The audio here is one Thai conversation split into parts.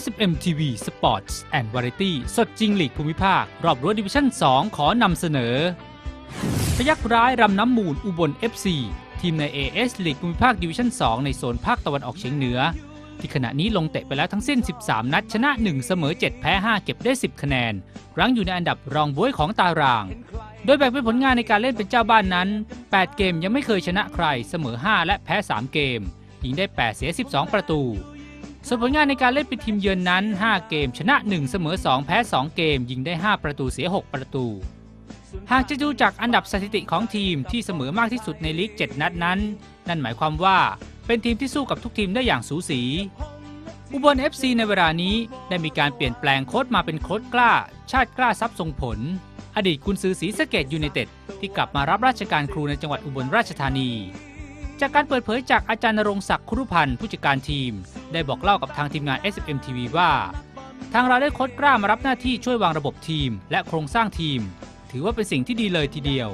SMM TV Sports and Variety สดจริงลีกภูมิภาค รอบรั้วดิวิชั่น 2 ขอนำเสนอ พยักร้ายรำน้ำมูลอุบล FC ทีมใน AS ลีกภูมิภาคดิวิชั่น 2 ในโซนภาคตะวันออกเฉียงเหนือ ที่ขณะนี้ลงเตะไปแล้วทั้งสิ้น 13 นัดชนะ 1 เสมอ 7 แพ้ 5 เก็บได้ 10 คะแนน รั้งอยู่ในอันดับรองบวยของตาราง โดยแบ่งเป็นผลงานในการเล่นเป็นเจ้าบ้านนั้น 8 เกมยังไม่เคยชนะใคร เสมอ 5 และแพ้ 3 เกมยิงได้ 8 เสีย 12 ประตู ส่วนผลงานในการเล่นเป็นทีมเยือนนั้น 5 เกม ชนะ 1 เสมอ 2 แพ้ 2 เกม ยิงได้ 5 ประตูเสีย 6 ประตู หากจะดูจากอันดับสถิติของทีมที่เสมอมากที่สุดในลีก 7 นัดนั้น นั่นหมายความว่าเป็นทีมที่สู้กับทุกทีมได้อย่างสูสี อุบล FC ในเวลานี้ได้มีการเปลี่ยนแปลงโค้ชมาเป็นโค้ชกล้า ชาติกล้าทรัพย์ทรงผล อดีตกุนซือศรีสะเกดยูไนเต็ดที่กลับมารับราชการครูในจังหวัดอุบลราชธานี จากการเปิดเผยจากอาจารย์นรงศักดิ์คุรุพันธ์ผู้จัดการทีม ได้บอกเล่ากับทางทีมงาน SFM TV ว่า ทางเราได้โค้ชกล้ามารับหน้าที่ช่วยวางระบบทีม และโครงสร้างทีม ถือว่าเป็นสิ่งที่ดีเลยทีเดียว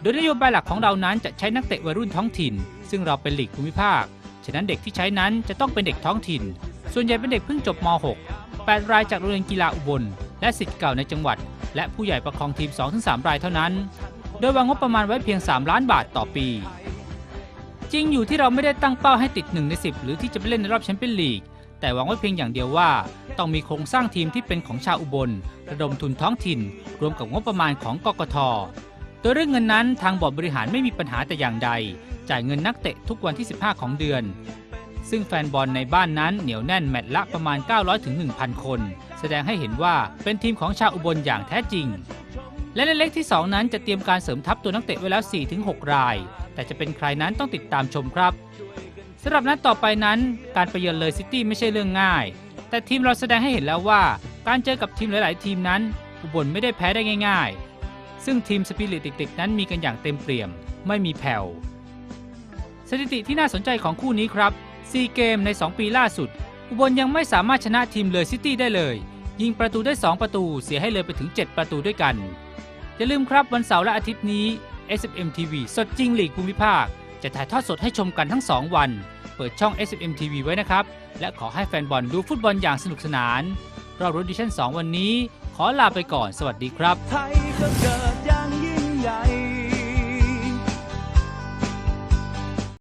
โดยนโยบายหลักของเรานั้นจะใช้นักเตะวัยรุ่นท้องถิ่น ซึ่งเราเป็นหลีกภูมิภาค ฉะนั้นเด็กที่ใช้นั้นจะต้องเป็นเด็กท้องถิ่น ส่วนใหญ่เป็นเด็กเพิ่งจบม .6 8 รายจากโรงเรียนกีฬาอุบล และสิทธิ์เก่าในจังหวัด และผู้ใหญ่ประคองทีม 2-3 รายเท่านั้น โดยวางงบประมาณไว้เพียง 3 ล้านบาทต่อปี จริงอยู่ที่เราไม่ได้ตั้งเป้าให้ติด 1 ใน 10 หรือที่จะไปเล่นในรอบแชมเปี้ยนลีก แต่หวังไว้เพียงอย่างเดียวว่า ต้องมีโครงสร้างทีมที่เป็นของชาวอุบล ระดมทุนท้องถิ่น รวมกับงบประมาณของกกทโดยเรื่องเงินนั้นทางบอร์ดบริหารไม่มีปัญหาแต่อย่างใด จ่ายเงินนักเตะทุกวันที่ 15 ของเดือน ซึ่งแฟนบอลในบ้านนั้นเหนียวแน่นแมตช์ละประมาณ 900ถึง1,000 คน แสดงให้เห็นว่าเป็นทีมของชาวอุบลอย่างแท้จริง และในเล็กที่ 2 นั้นจะเตรียมการเสริมทัพตัวนักเตะไว้แล้ว 4-6 ราย แต่จะเป็นใครนั้นต้องติดตามชมครับสำหรับนัดต่อไปนั้น การไปเยือนเลยซิตี้ไม่ใช่เรื่องง่าย แต่ทีมเราแสดงให้เห็นแล้วว่า การเจอกับทีมหลาย ๆ ทีมนั้นอุบลไม่ได้แพ้ได้ง่าย ๆ ซึ่งทีมสปิริตเด็กๆนั้นมีกันอย่างเต็มเปี่ยม ไม่มีแผ่วสถิติที่น่าสนใจของคู่นี้ครับ4เกมใน 2 ปีล่าสุด อุบลยังไม่สามารถชนะทีมเลยซิตี้ได้เลย ยิงประตูได้ 2 ประตูเสียให้เลยไปถึง 7 ประตูด้วยกัน อย่าลืมครับวันเสาร์และอาทิตย์นี้ SFM TV สดจริงหลีกภูมิภาค จะถ่ายทอดสดให้ชมกันทั้ง 2 วัน เปิดช่อง SFM TV ไว้นะครับ และขอให้แฟนบอลดูฟุตบอลอย่างสนุกสนาน รอบรุ่นดิชั่น 2 วันนี้ ขอลาไปก่อน สวัสดีครับไทยเ